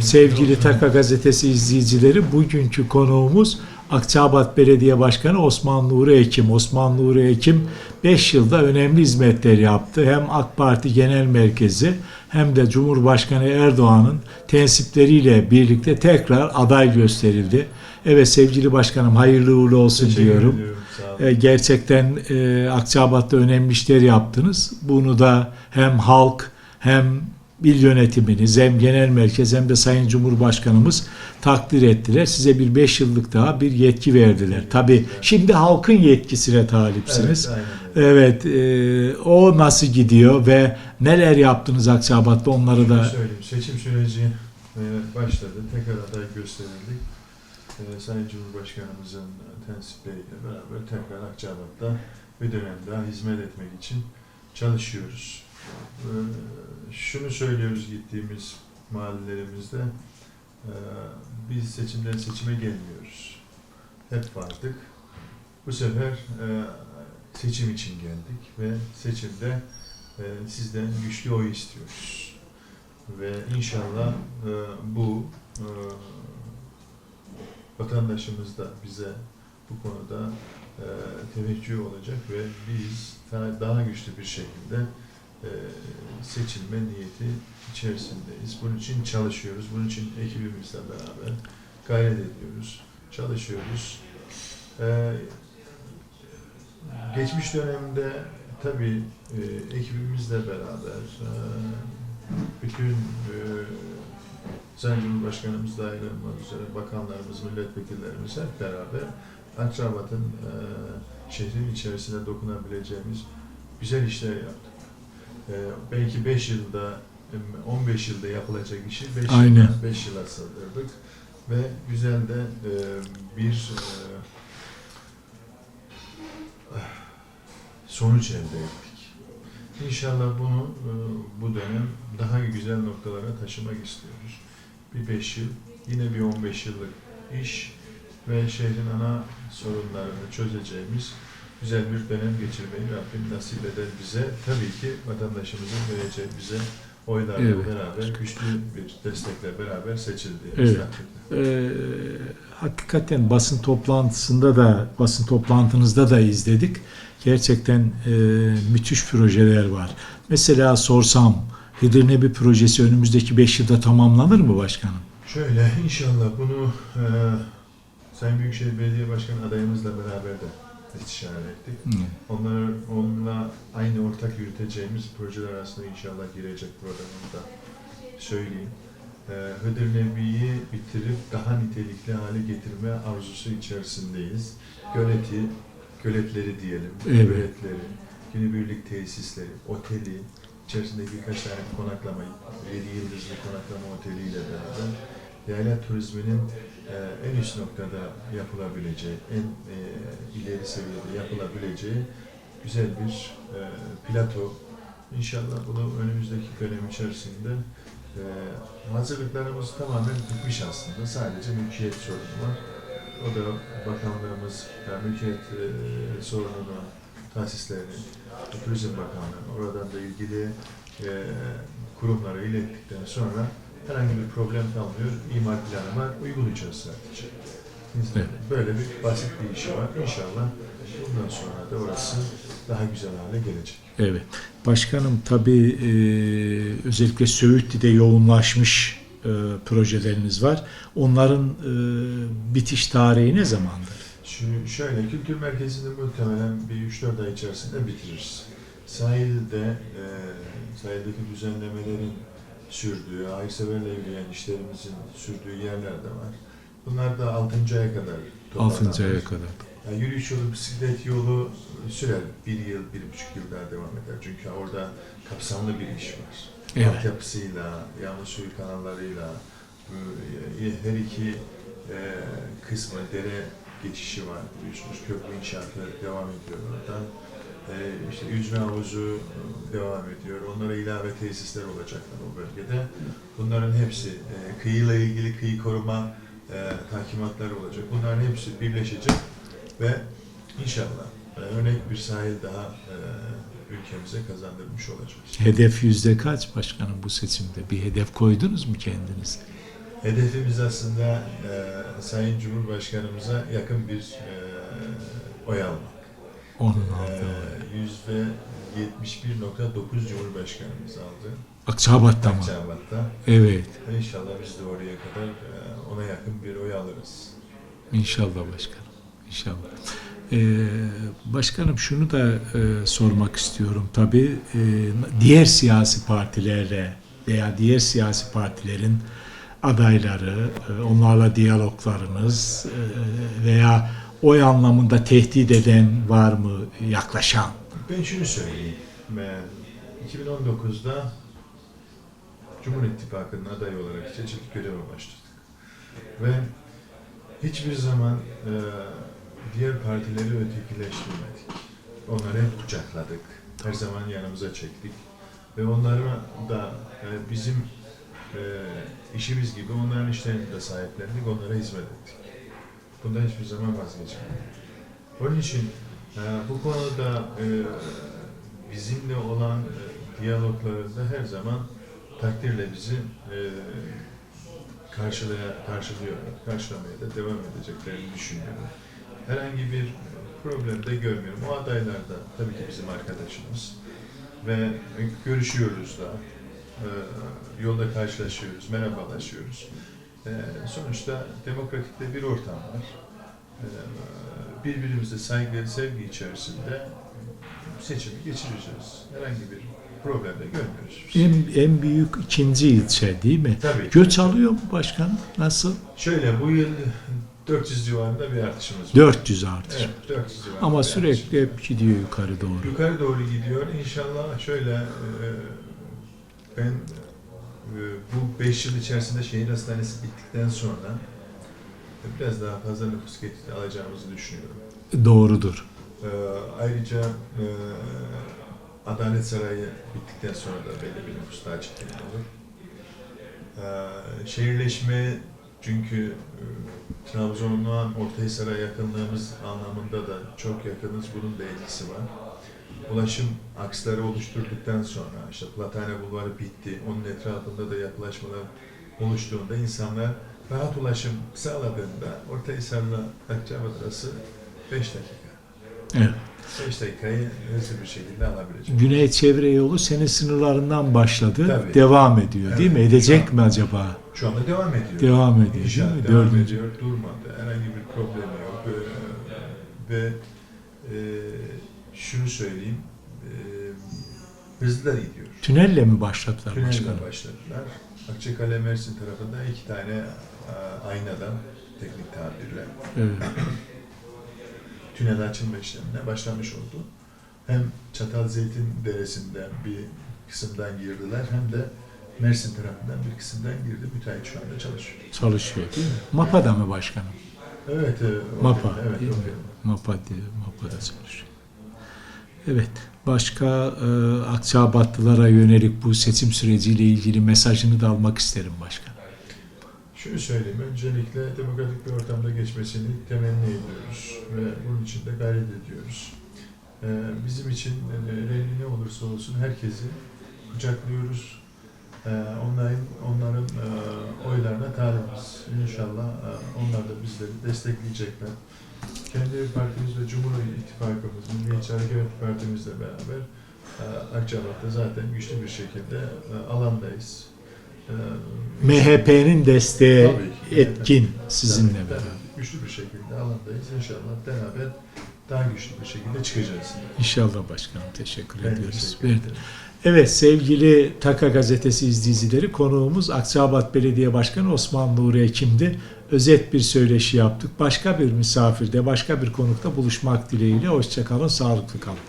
Sevgili Taka Gazetesi izleyicileri, bugünkü konuğumuz Akçabat Belediye Başkanı Osman Nuri Ekim. Osman Nuri Ekim 5 yılda önemli hizmetler yaptı. Hem AK Parti Genel Merkezi hem de Cumhurbaşkanı Erdoğan'ın tensipleriyle birlikte tekrar aday gösterildi. Evet sevgili başkanım hayırlı uğurlu olsun Teşekkür diyorum. ediyorum. E, Gerçekten e, Akçabat'ta önemli işler yaptınız. Bunu da hem halk hem il yönetiminiz hem genel merkez hem de Sayın Cumhurbaşkanımız takdir ettiler. Size bir 5 yıllık daha bir yetki verdiler. Tabi şimdi halkın yetkisine talipsiniz. Evet. Evet, e, o nasıl gidiyor ve neler yaptınız Akçabat'ta onları da söyleyeyim. Seçim süreci e, başladı. Tekrar aday gösterildik. E, Sayın Cumhurbaşkanımızın tensipleriyle beraber tekrar Akçabat'ta bir dönem daha hizmet etmek için çalışıyoruz. E, Şunu söylüyoruz gittiğimiz mahallelerimizde. e, Biz seçimden seçime gelmiyoruz. Hep vardık. Bu sefer e, seçim için geldik ve seçimde e, sizden güçlü oy istiyoruz. Ve inşallah bu vatandaşımız da bize bu konuda e, teveccüh olacak ve biz daha, güçlü bir şekilde e, seçilme niyeti içerisindeyiz. Bunun için çalışıyoruz. Bunun için ekibimizle beraber gayret ediyoruz. Çalışıyoruz. E, geçmiş dönemde tabii e, ekibimizle beraber bütün e, Sayın Cumhurbaşkanımız dahil olmak üzere bakanlarımız, milletvekillerimiz hep beraber Akçabat'ın e, şehrin içerisine dokunabileceğimiz güzel işler yaptık. E, belki 5 yılda, em, 15 yılda yapılacak işi 5 Aynen. yılda, 5 yıla sığdırdık ve güzel de e, bir e, sonuç elde ettik. İnşallah bunu e, bu dönem daha güzel noktalara taşımak istiyoruz. Bir 5 yıl, yine bir 15 yıllık iş ve şehrin ana sorunlarını çözeceğimiz güzel bir dönem geçirmeyi Rabbim nasip eder bize. Tabii ki vatandaşımızın vereceği bize oylarla Evet. beraber, güçlü bir destekle beraber seçildiğimiz Evet. Ee, hakikaten basın toplantısında da basın toplantınızda da izledik. Gerçekten e, müthiş projeler var. Mesela sorsam Nebi projesi önümüzdeki 5 yılda tamamlanır mı başkanım? Şöyle inşallah bunu e, Sayın Büyükşehir Belediye Başkanı adayımızla beraber de istişare ettik. Onları onunla aynı ortak yürüteceğimiz projeler arasında inşallah girecek programını da söyleyeyim. Ee, Hıdır Nebi'yi bitirip daha nitelikli hale getirme arzusu içerisindeyiz. Göleti, göletleri diyelim, Evet. göletleri, günübirlik tesisleri, oteli, içerisinde birkaç tane konaklama, 7 yıldızlı konaklama oteliyle beraber yayla turizminin e, en üst noktada yapılabileceği, en e, ileri seviyede yapılabileceği güzel bir e, plato. İnşallah bunu önümüzdeki dönem içerisinde e, hazırlıklarımız tamamen bitmiş aslında. Sadece mülkiyet sorunu var. O da bakanlığımız yani mülkiyet e, sorununu, tahsislerini, Turizm Bakanlığı oradan da ilgili e, kurumlara ilettikten sonra herhangi bir problem kalmıyor. İmar planıma uygulayacağız sadece. Evet. Böyle bir basit bir işi var. İnşallah bundan sonra da orası daha güzel hale gelecek. Evet. Başkanım tabii e, özellikle Söğütlü'de yoğunlaşmış e, projeleriniz var. Onların e, bitiş tarihi ne zamandır? Şu, şöyle, kültür merkezini muhtemelen bir 3-4 ay içerisinde bitiririz. Sahilde, e, sahildeki düzenlemelerin sürdüğü, hayırseverle ilgilenen işlerimizin sürdüğü yerler de var. Bunlar da 6. aya kadar 6. toparlanır. aya kadar. Yani yürüyüş yolu, bisiklet yolu sürer. Bir yıl, bir buçuk yıl daha devam eder. Çünkü orada kapsamlı bir iş var. Evet. Altyapısıyla, yağmur suyu kanallarıyla, e, her iki e, kısmı dere geçişi var biliyorsunuz. Köprü inşaatı devam ediyor orada. E, işte yüzme havuzu e, devam ediyor. Onlara ilave tesisler olacaklar o bölgede. Bunların hepsi e, kıyıyla ilgili kıyı koruma e, takimatları olacak. Bunların hepsi birleşecek ve inşallah e, örnek bir sahil daha e, ülkemize kazandırmış olacağız. Hedef yüzde kaç başkanım bu seçimde? Bir hedef koydunuz mu kendiniz? Hedefimiz aslında e, Sayın Cumhurbaşkanımıza yakın bir e, oy almak. Onun aldı. Yüzde 71.9 Cumhurbaşkanımız aldı. Akçabat'ta mı? Akçabat'ta. Evet. İnşallah biz de oraya kadar e, ona yakın bir oy alırız. İnşallah başkanım. İnşallah. Ee, başkanım şunu da e, sormak istiyorum. Tabii e, diğer siyasi partilerle veya diğer siyasi partilerin adayları, e, onlarla diyaloglarınız e, veya oy anlamında tehdit eden var mı yaklaşan? Ben şunu söyleyeyim. Ben 2019'da Cumhur İttifakı'nın adayı olarak seçildik göreve başladık. Ve hiçbir zaman e, diğer partileri ötekileştirmedik. Onları hep kucakladık. Her zaman yanımıza çektik. Ve onları da e, bizim e, işimiz gibi onların işlerini de sahiplendik, onlara hizmet ettik. Bundan hiçbir zaman vazgeçmedik. Onun için e, bu konuda e, bizimle olan e, diyaloglarında her zaman takdirle bizi e, karşılaya, karşılıyor, karşılamaya da devam edeceklerini düşünüyorum. Herhangi bir problem de görmüyorum. O adaylar da tabii ki bizim arkadaşımız ve görüşüyoruz da, e, yolda karşılaşıyoruz, merhabalaşıyoruz. E, sonuçta demokratik de bir ortam var. E, birbirimize saygı, sevgi içerisinde seçimi geçireceğiz. Herhangi bir problem de görmüyoruz. En, en büyük ikinci ilçe değil mi? Tabii. Göç alıyor mu başkanım? Nasıl? Şöyle bu yıl 400 civarında bir artışımız var. 400 artış. Evet, 400 civarında. Ama sürekli hep gidiyor yukarı doğru. Yukarı doğru gidiyor. İnşallah şöyle e, ben bu 5 yıl içerisinde şehir hastanesi bittikten sonra biraz daha fazla nüfus getirdi alacağımızı düşünüyorum. Doğrudur. E, ayrıca e, Adalet Sarayı bittikten sonra da belli bir nüfus daha çekimli olur. E, şehirleşme çünkü e, Trabzon'la Ortahisar'a yakınlığımız anlamında da çok yakınız. Bunun da etkisi var. Ulaşım aksları oluşturduktan sonra işte Platane Bulvarı bitti. Onun etrafında da yapılaşmalar oluştuğunda insanlar rahat ulaşım sağladığında Ortahisar'la Akçabat arası 5 dakika. Evet. 5 dakikayı hızlı bir şekilde alabilecek. Güney çevre yolu senin sınırlarından başladı. Tabii. Devam ediyor değil mi? Evet. Edecek mi acaba? Şu anda devam ediyor. Devam ediyor İnşaat değil mi? devam Dördüncü. ediyor, durmadı. Herhangi bir problemi yok. Ee, ve e, şunu söyleyeyim, e, hızlı da gidiyor. Tünelle mi başladılar Tünelle başkanım? başladılar. Akçakale Mersin tarafında iki tane aynadan teknik tabirle Evet. Tünel açılma işlemine başlamış oldu. Hem Çatalzeytin Deresi'nden bir kısımdan girdiler hem de Mersin tarafından bir kısımdan girdi. Müteahhit şu anda çalışıyor. Çalışıyor değil mi? MAPA'da mı başkanım? Evet. o- MAPA. Evet. değil mi? MAPA diye MAPA'da çalışıyor. Evet. Başka e, Akçabatlılara yönelik bu seçim süreciyle ilgili mesajını da almak isterim başkanım. Şunu söyleyeyim, öncelikle demokratik bir ortamda geçmesini temenni ediyoruz ve bunun için de gayret ediyoruz. Ee, bizim için e, rengi ne olursa olsun herkesi kucaklıyoruz. Ee, onların onların e, oylarına talibiz. İnşallah e, onlar da bizleri destekleyecekler. Kendi partimiz ve Cumhur İttifakımız, Milliyetçi Hareket Partimizle beraber Akçabat'ta zaten güçlü bir şekilde alandayız. MHP'nin desteği Tabii ki. etkin sizinle Tabii, beraber. tabii. Güçlü bir şekilde alandayız. İnşallah beraber daha güçlü bir şekilde çıkacağız. İnşallah başkanım. Teşekkür Ben ediyoruz. teşekkür Evet. ederim. Evet sevgili Taka Gazetesi izleyicileri konuğumuz Akçabat Belediye Başkanı Osman Nuri Ekim'di. Özet bir söyleşi yaptık. Başka bir misafirde, başka bir konukta buluşmak dileğiyle. Hoşçakalın, sağlıklı kalın.